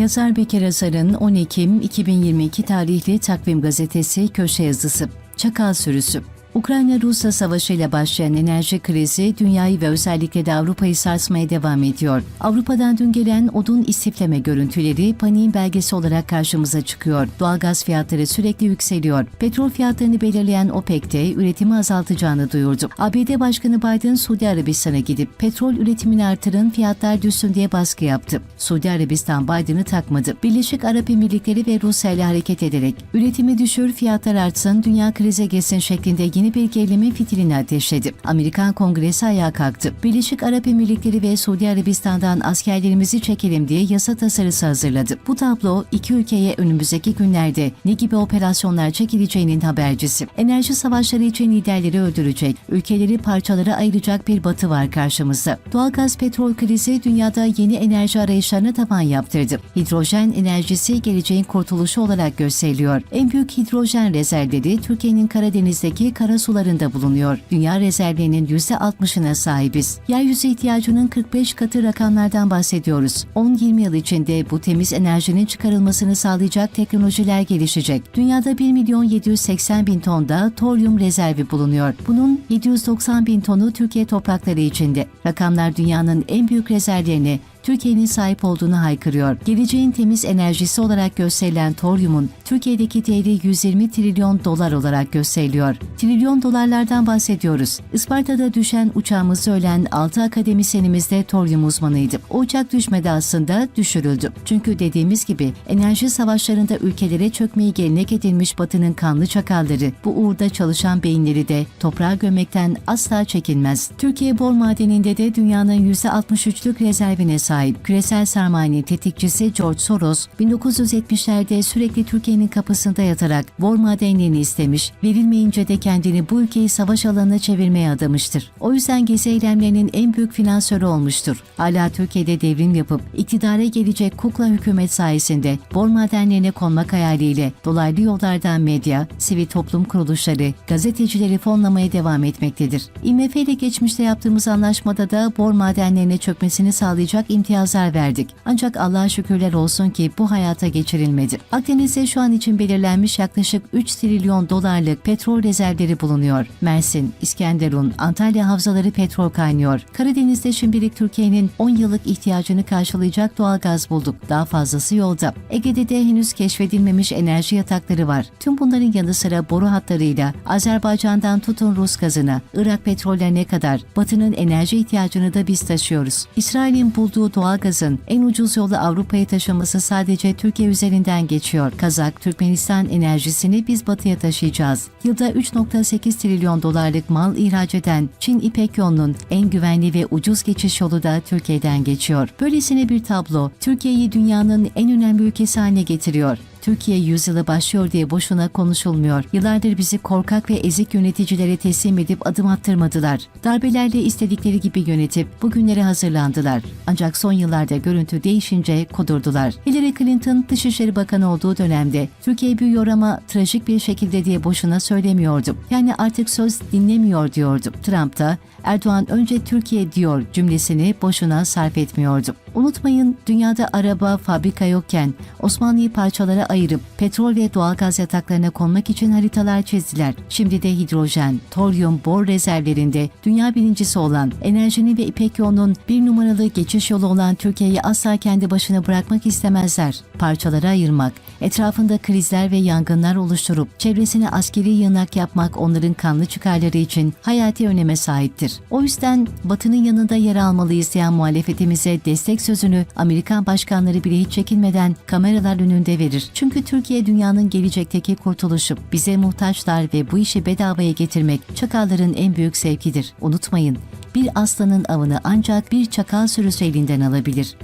Yazar Bekir Azar'ın 10 Ekim 2022 tarihli Takvim Gazetesi köşe yazısı. Çakal sürüsü. Ukrayna-Rusya savaşıyla başlayan enerji krizi dünyayı ve özellikle de Avrupa'yı sarsmaya devam ediyor. Avrupa'dan dün gelen odun istifleme görüntüleri paniğin belgesi olarak karşımıza çıkıyor. Doğalgaz fiyatları sürekli yükseliyor. Petrol fiyatlarını belirleyen OPEC de üretimi azaltacağını duyurdu. ABD Başkanı Biden Suudi Arabistan'a gidip petrol üretimini artırın fiyatlar düşsün diye baskı yaptı. Suudi Arabistan Biden'ı takmadı. Birleşik Arap Emirlikleri ve Rusya ile hareket ederek üretimi düşür fiyatlar artsın dünya krize girsin şeklinde yeni bir gerilemin fitilini ateşledi. Amerikan Kongresi ayağa kalktı. Birleşik Arap Emirlikleri ve Suudi Arabistan'dan askerlerimizi çekelim diye yasa tasarısı hazırladı. Bu tablo iki ülkeye önümüzdeki günlerde ne gibi operasyonlar çekileceğinin habercisi. Enerji savaşları için liderleri öldürecek, ülkeleri parçalara ayıracak bir batı var karşımızda. Doğalgaz petrol krizi dünyada yeni enerji arayışlarına tavan yaptırdı. Hidrojen enerjisi geleceğin kurtuluşu olarak gösteriliyor. En büyük hidrojen rezervleri Türkiye'nin Karadeniz'deki kara sularında bulunuyor. Dünya rezervlerinin %60'ına sahibiz. Yeryüzü ihtiyacının 45 katı rakamlardan bahsediyoruz. 10-20 yıl içinde bu temiz enerjinin çıkarılmasını sağlayacak teknolojiler gelişecek. Dünyada 1 milyon 780 bin tonda toryum rezervi bulunuyor. Bunun 790 bin tonu Türkiye toprakları içinde. Rakamlar dünyanın en büyük rezervlerine Türkiye'nin sahip olduğunu haykırıyor. Geleceğin temiz enerjisi olarak gösterilen toryumun Türkiye'deki değeri 120 trilyon dolar olarak gösteriliyor. Trilyon dolarlardan bahsediyoruz. Isparta'da düşen uçağımızda ölen 6 akademisyenimiz de toryum uzmanıydı. O uçak düşmedi aslında düşürüldü. Çünkü dediğimiz gibi enerji savaşlarında ülkelere çökmeyi gelenek edilmiş Batı'nın kanlı çakalları, bu uğurda çalışan beyinleri de toprağa gömmekten asla çekinmez. Türkiye bor madeninde de dünyanın %63'lük rezervine. Küresel sermayenin tetikçisi George Soros, 1970'lerde sürekli Türkiye'nin kapısında yatarak bor madenlerini istemiş, verilmeyince de kendini bu ülkeyi savaş alanına çevirmeye adamıştır. O yüzden gezi eylemlerinin en büyük finansörü olmuştur. Hala Türkiye'de devrim yapıp iktidara gelecek kukla hükümet sayesinde bor madenlerine konmak hayaliyle dolaylı yollardan medya, sivil toplum kuruluşları, gazetecileri fonlamaya devam etmektedir. IMF ile geçmişte yaptığımız anlaşmada da bor madenlerine çökmesini sağlayacak imtiyazlar verdik. Ancak Allah'a şükürler olsun ki bu hayata geçirilmedi. Akdeniz'de şu an için belirlenmiş yaklaşık 3 trilyon dolarlık petrol rezervleri bulunuyor. Mersin, İskenderun, Antalya havzaları petrol kaynıyor. Karadeniz'de şimdilik Türkiye'nin 10 yıllık ihtiyacını karşılayacak doğal gaz bulduk. Daha fazlası yolda. Ege'de de henüz keşfedilmemiş enerji yatakları var. Tüm bunların yanı sıra boru hatlarıyla Azerbaycan'dan tutun Rus gazına, Irak petrollerine kadar Batı'nın enerji ihtiyacını da biz taşıyoruz. İsrail'in bulduğu doğalgazın en ucuz yolu Avrupa'ya taşıması sadece Türkiye üzerinden geçiyor. Kazak, Türkmenistan enerjisini biz batıya taşıyacağız. Yılda 3.8 trilyon dolarlık mal ihraç eden Çin İpek yolunun en güvenli ve ucuz geçiş yolu da Türkiye'den geçiyor. Böylesine bir tablo Türkiye'yi dünyanın en önemli ülkesi haline getiriyor. Türkiye yüzyılı başlıyor diye boşuna konuşulmuyor. Yıllardır bizi korkak ve ezik yöneticilere teslim edip adım attırmadılar. Darbelerle istedikleri gibi yönetip bugünlere hazırlandılar. Ancak son yıllarda görüntü değişince kudurdular. Hillary Clinton Dışişleri Bakanı olduğu dönemde Türkiye büyüyor ama trajik bir şekilde diye boşuna söylemiyordu. Yani artık söz dinlemiyor diyordu. Trump da Erdoğan önce Türkiye diyor cümlesini boşuna sarf etmiyordu. Unutmayın dünyada araba, fabrika yokken Osmanlı'yı parçalara ayırıp petrol ve doğalgaz yataklarına konmak için haritalar çizdiler. Şimdi de hidrojen, toryum, bor rezervlerinde dünya birincisi olan enerjinin ve İpek yolunun bir numaralı geçiş yolu olan Türkiye'yi asla kendi başına bırakmak istemezler. Parçalara ayırmak, etrafında krizler ve yangınlar oluşturup çevresine askeri yığınak yapmak onların kanlı çıkarları için hayati öneme sahiptir. O yüzden Batı'nın yanında yer almalıyız diyen muhalefetimize destek sözünü Amerikan başkanları bile hiç çekinmeden kameralar önünde verir. Çünkü Türkiye dünyanın gelecekteki kurtuluşu. Bize muhtaçlar ve bu işi bedavaya getirmek çakalların en büyük sevkidir. Unutmayın, bir aslanın avını ancak bir çakal sürüsü elinden alabilir.